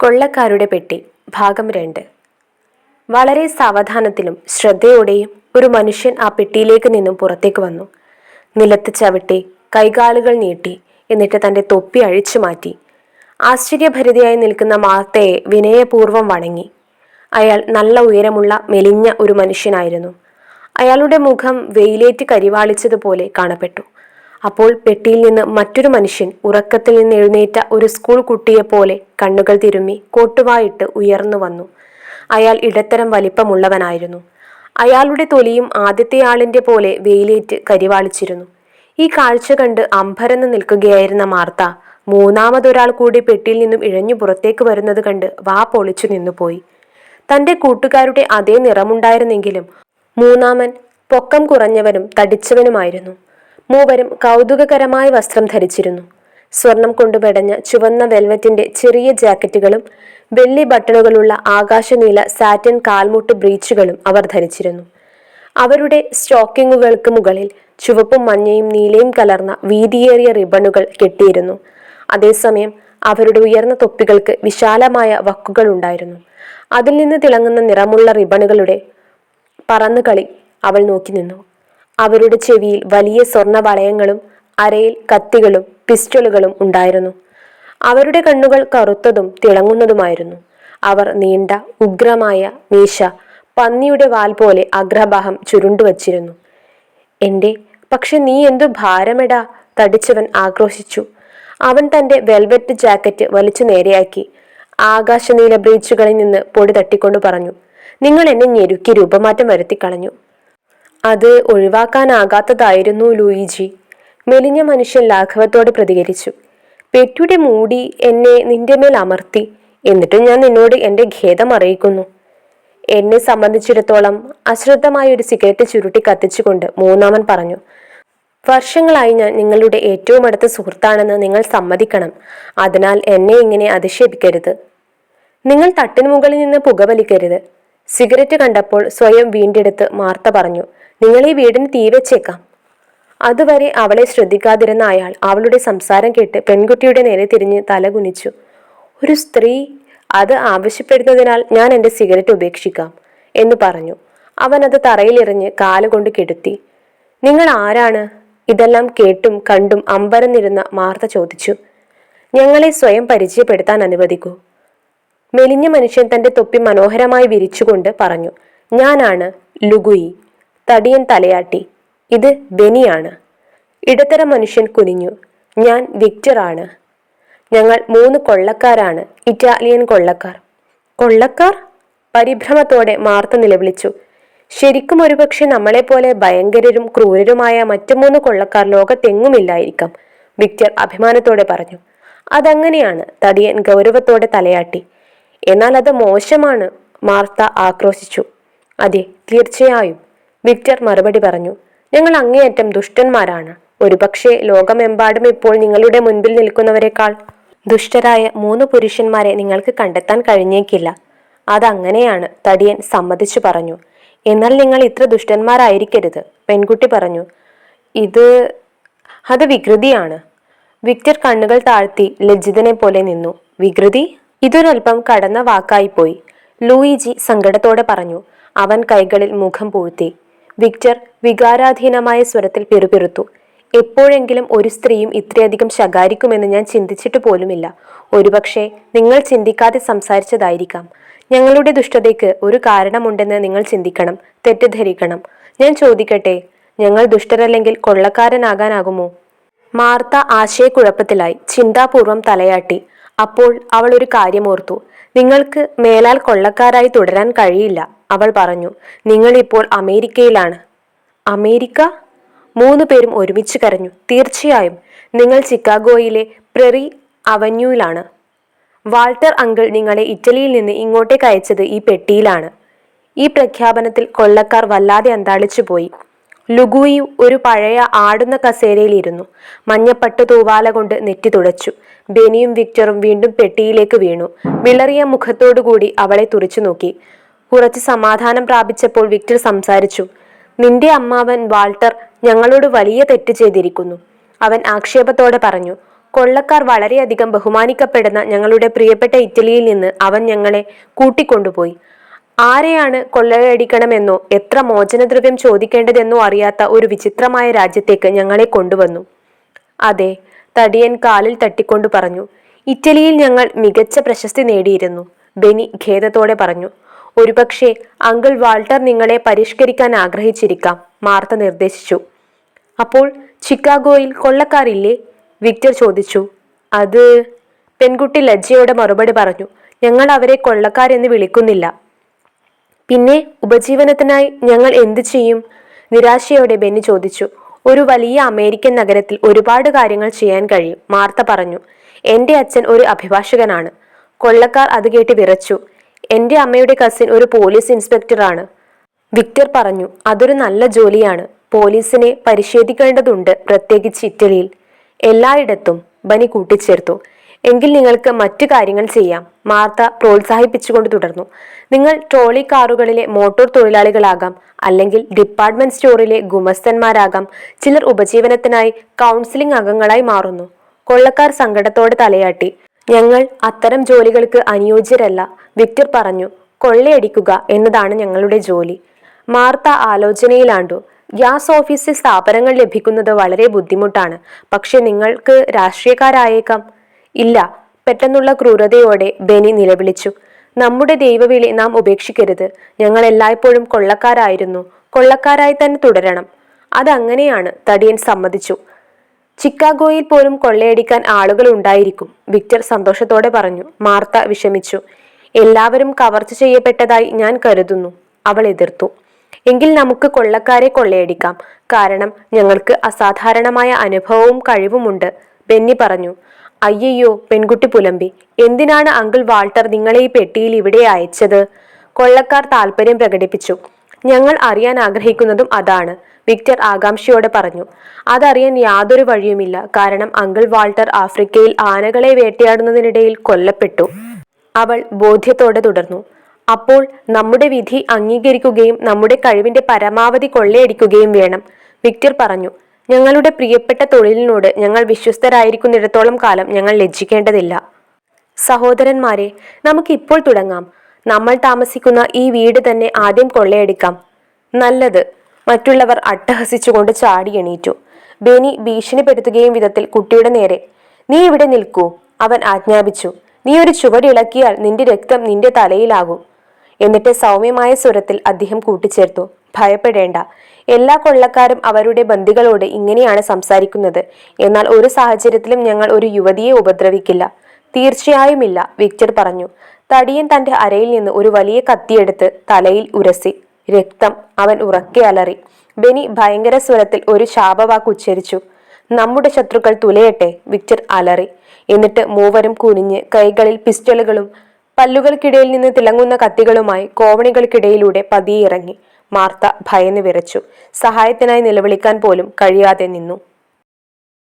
കൊള്ളക്കാരുടെ പെട്ടി ഭാഗം രണ്ട്. വളരെ സാവധാനത്തിലും ശ്രദ്ധയോടെയും ഒരു മനുഷ്യൻ ആ പെട്ടിയിലേക്ക് നിന്നും പുറത്തേക്ക് വന്നു. നിലത്ത് ചവിട്ടി കൈകാലുകൾ നീട്ടി എന്നിട്ട് തന്റെ തൊപ്പി അഴിച്ചു മാറ്റി. ആശ്ചര്യഭരിതയായി നിൽക്കുന്ന മാർത്തയെ വിനയപൂർവം വണങ്ങി. അയാൾ നല്ല ഉയരമുള്ള മെലിഞ്ഞ ഒരു മനുഷ്യനായിരുന്നു. അയാളുടെ മുഖം വെയിലേറ്റ് കരിവാളിച്ചതുപോലെ കാണപ്പെട്ടു. അപ്പോൾ പെട്ടിയിൽ നിന്ന് മറ്റൊരു മനുഷ്യൻ ഉറക്കത്തിൽ നിന്ന് എഴുന്നേറ്റ ഒരു സ്കൂൾ കുട്ടിയെപ്പോലെ കണ്ണുകൾ തിരുമ്മി കോട്ടുവായിട്ട് ഉയർന്നു വന്നു. അയാൾ ഇടത്തരം വലിപ്പമുള്ളവനായിരുന്നു. അയാളുടെ തൊലിയും ആദ്യത്തെ ആളിന്റെ പോലെ വെയിലേറ്റ് കരിവാളിച്ചിരുന്നു. ഈ കാഴ്ച കണ്ട് അമ്പരന്ന് നിൽക്കുകയായിരുന്ന മാർത്ത മൂന്നാമതൊരാൾ കൂടി പെട്ടിയിൽ നിന്നും ഇഴഞ്ഞു പുറത്തേക്ക് വരുന്നത് കണ്ട് വാ പൊളിച്ചു നിന്നുപോയി. തന്റെ കൂട്ടുകാരുടെ അതേ നിറമുണ്ടായിരുന്നെങ്കിലും മൂന്നാമൻ പൊക്കം കുറഞ്ഞവനും തടിച്ചവനുമായിരുന്നു. മൂവരും കൗതുകകരമായ വസ്ത്രം ധരിച്ചിരുന്നു. സ്വർണം കൊണ്ട് പെടഞ്ഞ ചുവന്ന വെൽവെറ്റിന്റെ ചെറിയ ജാക്കറ്റുകളും വെള്ളി ബട്ടണുകളുള്ള ആകാശനീല സാറ്റിൻ കാൽമുട്ട് ബ്രീച്ചുകളും അവർ ധരിച്ചിരുന്നു. അവരുടെ സ്റ്റോക്കിങ്ങുകൾക്ക് മുകളിൽ ചുവപ്പും മഞ്ഞയും നീലയും കലർന്ന വീതിയേറിയ റിബണുകൾ കെട്ടിയിരുന്നു. അതേസമയം അവരുടെ ഉയർന്ന തൊപ്പികൾക്ക് വിശാലമായ വക്കുകൾ ഉണ്ടായിരുന്നു. അതിൽ നിന്ന് തിളങ്ങുന്ന നിറമുള്ള റിബണുകളുടെ പറന്നുകളി അവൾ നോക്കി നിന്നു. അവരുടെ ചെവിയിൽ വലിയ സ്വർണ വളയങ്ങളും അരയിൽ കത്തികളും പിസ്റ്റളുകളും ഉണ്ടായിരുന്നു. അവരുടെ കണ്ണുകൾ കറുത്തതും തിളങ്ങുന്നതുമായിരുന്നു. അവർ നീണ്ട ഉഗ്രമായ മീശ പന്നിയുടെ വാൽ പോലെ അഗ്രഭാഹം ചുരുണ്ടുവച്ചിരുന്നു എന്റെ പക്ഷെ നീ എന്തു ഭാരമെടാ തടിച്ചവൻ ആക്രോശിച്ചു. അവൻ തന്റെ വെൽവെറ്റ് ജാക്കറ്റ് വലിച്ചു നേരെയാക്കി. ആകാശനീല ബ്രീച്ചുകളിൽ നിന്ന് പൊടി തട്ടിക്കൊണ്ട് പറഞ്ഞു നിങ്ങൾ എന്നെ ഞെരുക്കി രൂപമാറ്റം വരുത്തിക്കളഞ്ഞു. അത് ഒഴിവാക്കാനാകാത്തതായിരുന്നു ലൂയിജി. മെലിഞ്ഞ മനുഷ്യൻ ലാഘവത്തോടെ പ്രതികരിച്ചു. പെറ്റിയുടെ മൂടി എന്നെ നിന്റെ മേൽ അമർത്തി. എന്നിട്ടും ഞാൻ നിന്നോട് എന്റെ ഖേദം അറിയിക്കുന്നു. എന്നെ സംബന്ധിച്ചിടത്തോളം അശ്രദ്ധമായ ഒരു സിഗരറ്റ് ചുരുട്ടി കത്തിച്ചുകൊണ്ട് മൂന്നാമൻ പറഞ്ഞു വർഷങ്ങളായി ഞാൻ നിങ്ങളുടെ ഏറ്റവും അടുത്ത സുഹൃത്താണെന്ന് നിങ്ങൾ സമ്മതിക്കണം. അതിനാൽ എന്നെ ഇങ്ങനെ അധിക്ഷേപിക്കരുത്. നിങ്ങൾ തട്ടിന് മുകളിൽ നിന്ന് പുകവലിക്കരുത്. സിഗരറ്റ് കണ്ടപ്പോൾ സ്വയം വീണ്ടെടുത്ത് മാർത്ത പറഞ്ഞു നിങ്ങൾ ഈ വീടിന് തീ വെച്ചേക്കാം. അതുവരെ അവളെ ശ്രദ്ധിക്കാതിരുന്ന അയാൾ അവളുടെ സംസാരം കേട്ട് പെൺകുട്ടിയുടെ നേരെ തിരിഞ്ഞ് തലകുനിച്ചു ഒരു സ്ത്രീ അത് ആവശ്യപ്പെടുന്നതിനാൽ ഞാൻ എന്റെ സിഗരറ്റ് ഉപേക്ഷിക്കാം എന്ന് പറഞ്ഞു. അവൻ അത് തറയിലെറിഞ്ഞ് കാലുകൊണ്ട് കെടുത്തി. നിങ്ങൾ ആരാണ്? ഇതെല്ലാം കേട്ടും കണ്ടും അമ്പരന്നിരുന്ന മാർത്ത ചോദിച്ചു. ഞങ്ങളെ സ്വയം പരിചയപ്പെടുത്താൻ അനുവദിക്കൂ മെലിഞ്ഞ മനുഷ്യൻ തന്റെ തൊപ്പി മനോഹരമായി വിരിച്ചുകൊണ്ട് പറഞ്ഞു. ഞാനാണ് ലുഗുയി. തടിയൻ തലയാട്ടി. ഇത് ബെനിയാണ്. ഇടത്തരം മനുഷ്യൻ കുനിഞ്ഞു. ഞാൻ വിക്ടറാണ് ഞങ്ങൾ മൂന്ന് കൊള്ളക്കാരാണ്. ഇറ്റാലിയൻ കൊള്ളക്കാർ. കൊള്ളക്കാർ? പരിഭ്രമത്തോടെ മാർത്ത നിലവിളിച്ചു. ശരിക്കും ഒരുപക്ഷെ നമ്മളെപ്പോലെ ഭയങ്കരരും ക്രൂരരുമായ മറ്റു മൂന്ന് കൊള്ളക്കാർ ലോകത്തെങ്ങുമില്ലായിരിക്കാം വിക്ടർ അഭിമാനത്തോടെ പറഞ്ഞു. അതങ്ങനെയാണ് തടിയൻ ഗൗരവത്തോടെ തലയാട്ടി. എന്നാൽ അത് മോശമാണ് മാർത്ത ആക്രോശിച്ചു. അതെ തീർച്ചയായും. വിക്ടർ മറുപടി പറഞ്ഞു ഞങ്ങൾ അങ്ങേയറ്റം ദുഷ്ടന്മാരാണ്. ഒരുപക്ഷെ ലോകമെമ്പാടും ഇപ്പോൾ നിങ്ങളുടെ മുൻപിൽ നിൽക്കുന്നവരെക്കാൾ ദുഷ്ടരായ മൂന്ന് പുരുഷന്മാരെ നിങ്ങൾക്ക് കണ്ടെത്താൻ കഴിഞ്ഞേക്കില്ല. അതങ്ങനെയാണ് തടിയൻ സമ്മതിച്ചു പറഞ്ഞു. എന്നാൽ നിങ്ങൾ ഇത്ര ദുഷ്ടന്മാരായിരിക്കരുത് പെൺകുട്ടി പറഞ്ഞു. ഇത് അത് വികൃതിയാണ്. വിക്ടർ കണ്ണുകൾ താഴ്ത്തി ലജ്ജിതനെ പോലെ നിന്നു. വികൃതി? ഇതൊരൽപ്പം കടന്ന വാക്കായിപ്പോയി ലൂയിജി സങ്കടത്തോടെ പറഞ്ഞു. അവൻ കൈകളിൽ മുഖം പൂഴ്ത്തി. വിക്ടർ വികാരാധീനമായ സ്വരത്തിൽ പിറുപിറുത്തു എപ്പോഴെങ്കിലും ഒരു സ്ത്രീയും ഇത്രയധികം ശകാരിക്കുമെന്ന് ഞാൻ ചിന്തിച്ചിട്ട് പോലുമില്ല. ഒരുപക്ഷെ നിങ്ങൾ ചിന്തിക്കാതെ സംസാരിച്ചതായിരിക്കാം. ഞങ്ങളുടെ ദുഷ്ടതയ്ക്ക് ഒരു കാരണമുണ്ടെന്ന് നിങ്ങൾ ചിന്തിക്കണം. തെറ്റിദ്ധരിക്കണം. ഞാൻ ചോദിക്കട്ടെ ഞങ്ങൾ ദുഷ്ടരല്ലെങ്കിൽ കൊള്ളക്കാരനാകാനാകുമോ? മാർത്ത ആശയക്കുഴപ്പത്തിലായി ചിന്താപൂർവം തലയാട്ടി. അപ്പോൾ അവൾ ഒരു കാര്യമോർത്തു. നിങ്ങൾക്ക് മേലാൽ കൊള്ളക്കാരായി തുടരാൻ കഴിയില്ല. അവൾ പറഞ്ഞു നിങ്ങളിപ്പോൾ അമേരിക്കയിലാണ്. അമേരിക്ക? മൂന്ന് പേരും ഒരുമിച്ച് കരഞ്ഞു. തീർച്ചയായും നിങ്ങൾ ചിക്കാഗോയിലെ പ്രെറി അവന്യൂയിലാണ് വാൾട്ടർ അങ്കിൾ നിങ്ങളെ ഇറ്റലിയിൽ നിന്ന് ഇങ്ങോട്ടേക്ക് അയച്ചത് ഈ പെട്ടിയിലാണ്. ഈ പ്രഖ്യാപനത്തിൽ കൊള്ളക്കാർ വല്ലാതെ അന്താളിച്ചു പോയി. ലുഗുയി ഒരു പഴയ ആടുന്ന കസേരയിലിരുന്നു മഞ്ഞപ്പട്ട് തൂവാല കൊണ്ട് നെറ്റി തുടച്ചു. ബെനിയും വിക്ടറും വീണ്ടും പെട്ടിയിലേക്ക് വീണു. വിളറിയ മുഖത്തോടുകൂടി അവളെ തുറച്ചു നോക്കി. കുറച്ച് സമാധാനം പ്രാപിച്ചപ്പോൾ വിക്ടർ സംസാരിച്ചു. നിന്റെ അമ്മാവൻ വാൾട്ടർ ഞങ്ങളോട് വലിയ തെറ്റ് ചെയ്തിരിക്കുന്നു അവൻ ആക്ഷേപത്തോടെ പറഞ്ഞു. കൊള്ളക്കാർ വളരെയധികം ബഹുമാനിക്കപ്പെടുന്ന ഞങ്ങളുടെ പ്രിയപ്പെട്ട ഇറ്റലിയിൽ നിന്ന് അവൻ ഞങ്ങളെ കൂട്ടിക്കൊണ്ടുപോയി. ആരെയാണ് കൊള്ളയടിക്കണമെന്നോ എത്ര മോചനദ്രവ്യം ചോദിക്കേണ്ടതെന്നോ അറിയാത്ത ഒരു വിചിത്രമായ രാജ്യത്തേക്ക് ഞങ്ങളെ കൊണ്ടുവന്നു. അതെ തടിയൻ കാലിൽ തട്ടിക്കൊണ്ടു പറഞ്ഞു. ഇറ്റലിയിൽ ഞങ്ങൾ മികച്ച പ്രശസ്തി നേടിയിരുന്നു ബെനി ഖേദത്തോടെ പറഞ്ഞു. ഒരുപക്ഷെ അങ്കിൾ വാൾട്ടർ നിങ്ങളെ പരിഷ്കരിക്കാൻ ആഗ്രഹിച്ചിരിക്കാം മാർത്ത നിർദ്ദേശിച്ചു. അപ്പോൾ ചിക്കാഗോയിൽ കൊള്ളക്കാരില്ലേ? വിക്ടർ ചോദിച്ചു. അത് പെൺകുട്ടി ലജ്ജയോടെ മറുപടി പറഞ്ഞു ഞങ്ങൾ അവരെ കൊള്ളക്കാരെന്ന് വിളിക്കുന്നില്ല. പിന്നെ ഉപജീവനത്തിനായി ഞങ്ങൾ എന്തു ചെയ്യും? നിരാശയോടെ ബെന്നി ചോദിച്ചു. ഒരു വലിയ അമേരിക്കൻ നഗരത്തിൽ ഒരുപാട് കാര്യങ്ങൾ ചെയ്യാൻ കഴിയും മാർത്ത പറഞ്ഞു. എന്റെ അച്ഛൻ ഒരു അഭിഭാഷകനാണ്. കൊള്ളക്കാർ അത് കേട്ട് വിറച്ചു. എന്റെ അമ്മയുടെ കസിൻ ഒരു പോലീസ് ഇൻസ്പെക്ടറാണ് വിക്ടർ പറഞ്ഞു അതൊരു നല്ല ജോലിയാണ്. പോലീസിനെ പരിശോധിക്കേണ്ടതുണ്ട് പ്രത്യേകിച്ച് ഇറ്റലിയിൽ. എല്ലായിടത്തും ബനി കൂട്ടിച്ചേർത്തു. എങ്കിൽ നിങ്ങൾക്ക് മറ്റു കാര്യങ്ങൾ ചെയ്യാം. മാർത്ത പ്രോത്സാഹിപ്പിച്ചുകൊണ്ട് തുടർന്നു. നിങ്ങൾ ട്രോളി കാറുകളിലെ മോട്ടോർ തൊഴിലാളികളാകാം അല്ലെങ്കിൽ ഡിപ്പാർട്ട്മെന്റ് സ്റ്റോറിലെ ഗുമസ്തന്മാരാകാം. ചിലർ ഉപജീവനത്തിനായി കൗൺസിലിംഗ് അംഗങ്ങളായി മാറുന്നു. കൊള്ളക്കാർ സങ്കടത്തോടെ തലയാട്ടി. ഞങ്ങൾ അത്തരം ജോലികൾക്ക് അനുയോജ്യരല്ല വിക്ടർ പറഞ്ഞു. കൊള്ളയടിക്കുക എന്നതാണ് ഞങ്ങളുടെ ജോലി. മാർത്ത ആലോചനയിലാണ്ടു. ഗ്യാസ് ഓഫീസിൽ സ്ഥാപനങ്ങൾ ലഭിക്കുന്നത് വളരെ ബുദ്ധിമുട്ടാണ്. പക്ഷെ നിങ്ങൾക്ക് രാഷ്ട്രീയക്കാരായേക്കാം. ഇല്ല പെട്ടെന്നുള്ള ക്രൂരതയോടെ ബെനി നിലവിളിച്ചു. നമ്മുടെ ദൈവവിളി നാം ഉപേക്ഷിക്കരുത്. ഞങ്ങൾ എല്ലായ്പ്പോഴും കൊള്ളക്കാരായിരുന്നു. കൊള്ളക്കാരായി തന്നെ തുടരണം. അതങ്ങനെയാണ് തടിയൻ സമ്മതിച്ചു. ചിക്കാഗോയിൽ പോലും കൊള്ളയടിക്കാൻ ആളുകൾ ഉണ്ടായിരിക്കും വിക്ടർ സന്തോഷത്തോടെ പറഞ്ഞു. മാർത്ത വിഷമിച്ചു. എല്ലാവരും കവർച്ച ചെയ്യപ്പെട്ടതായി ഞാൻ കരുതുന്നു. അവൾ എതിർത്തു. എങ്കിൽ നമുക്ക് കൊള്ളക്കാരെ കൊള്ളയടിക്കാം. കാരണം ഞങ്ങൾക്ക് അസാധാരണമായ അനുഭവവും കഴിവുമുണ്ട് ബെന്നി പറഞ്ഞു. അയ്യയ്യോ പെൺകുട്ടി പുലമ്പി എന്തിനാണ് അങ്കിൾ വാൾട്ടർ നിങ്ങളെ ഈ പെട്ടിയിൽ ഇവിടെ അയച്ചത്? കൊള്ളക്കാർ താല്പര്യം പ്രകടിപ്പിച്ചു. ഞങ്ങൾ അറിയാൻ ആഗ്രഹിക്കുന്നതും അതാണ് വിക്ടർ ആകാംക്ഷയോടെ പറഞ്ഞു. അതറിയാൻ യാതൊരു വഴിയുമില്ല കാരണം അങ്കിൾ വാൾട്ടർ ആഫ്രിക്കയിൽ ആനകളെ വേട്ടയാടുന്നതിനിടയിൽ കൊല്ലപ്പെട്ടു. അവൾ ബോധ്യത്തോടെ തുടർന്നു. അപ്പോൾ നമ്മുടെ വിധി അംഗീകരിക്കുകയും നമ്മുടെ കഴിവിന്റെ പരമാവധി കൊള്ളയടിക്കുകയും വേണം വിക്ടർ പറഞ്ഞു. ഞങ്ങളുടെ പ്രിയപ്പെട്ട തൊഴിലിനോട് ഞങ്ങൾ വിശ്വസ്തരായിരിക്കുന്നിടത്തോളം കാലം ഞങ്ങൾ ലജ്ജിക്കേണ്ടതില്ല. സഹോദരന്മാരെ നമുക്ക് ഇപ്പോൾ തുടങ്ങാം. നമ്മൾ താമസിക്കുന്ന ഈ വീട് തന്നെ ആദ്യം കൊള്ളയടിക്കാം. നല്ലത്. മറ്റുള്ളവർ അട്ടഹസിച്ചുകൊണ്ട് ചാടി എണീറ്റു. ബെനി ഭീഷണിപ്പെടുത്തുകയും വിധത്തിൽ കുട്ടിയുടെ നേരെ നീ ഇവിടെ നിൽക്കൂ അവൻ ആജ്ഞാപിച്ചു. നീ ഒരു ചുവടിളക്കിയാൽ നിന്റെ രക്തം നിന്റെ തലയിലാകും എന്നിട്ട് സൗമ്യമായ സ്വരത്തിൽ അദ്ദേഹം കൂട്ടിച്ചേർത്തു. ഭയപ്പെടേണ്ട. എല്ലാ കൊള്ളക്കാരും അവരുടെ ബന്ധികളോട് ഇങ്ങനെയാണ് സംസാരിക്കുന്നത്. എന്നാൽ ഒരു സാഹചര്യത്തിലും ഞങ്ങൾ ഒരു യുവതിയെ ഉപദ്രവിക്കില്ല. തീർച്ചയായും ഇല്ല വിക്ടർ പറഞ്ഞു. തടിയൻ തന്റെ അരയിൽ നിന്ന് ഒരു വലിയ കത്തിയെടുത്ത് തലയിൽ ഉരസി. രക്തം അവൻ ഉറക്കെ അലറി. ബെനി ഭയങ്കര സ്വരത്തിൽ ഒരു ശാപവാക്ക് ഉച്ചരിച്ചു. നമ്മുടെ ശത്രുക്കൾ തുലയട്ടെ വിക്ടർ അലറി. എന്നിട്ട് മൂവരും കുനിഞ്ഞ് കൈകളിൽ പിസ്റ്റളുകളും പല്ലുകൾക്കിടയിൽ നിന്ന് തിളങ്ങുന്ന കത്തികളുമായി കോവണികൾക്കിടയിലൂടെ പതിയിറങ്ങി മാർത്ത ഭയന്ന് വിറച്ചു. സഹായത്തിനായി നിലവിളിക്കാൻ പോലും കഴിയാതെ നിന്നു.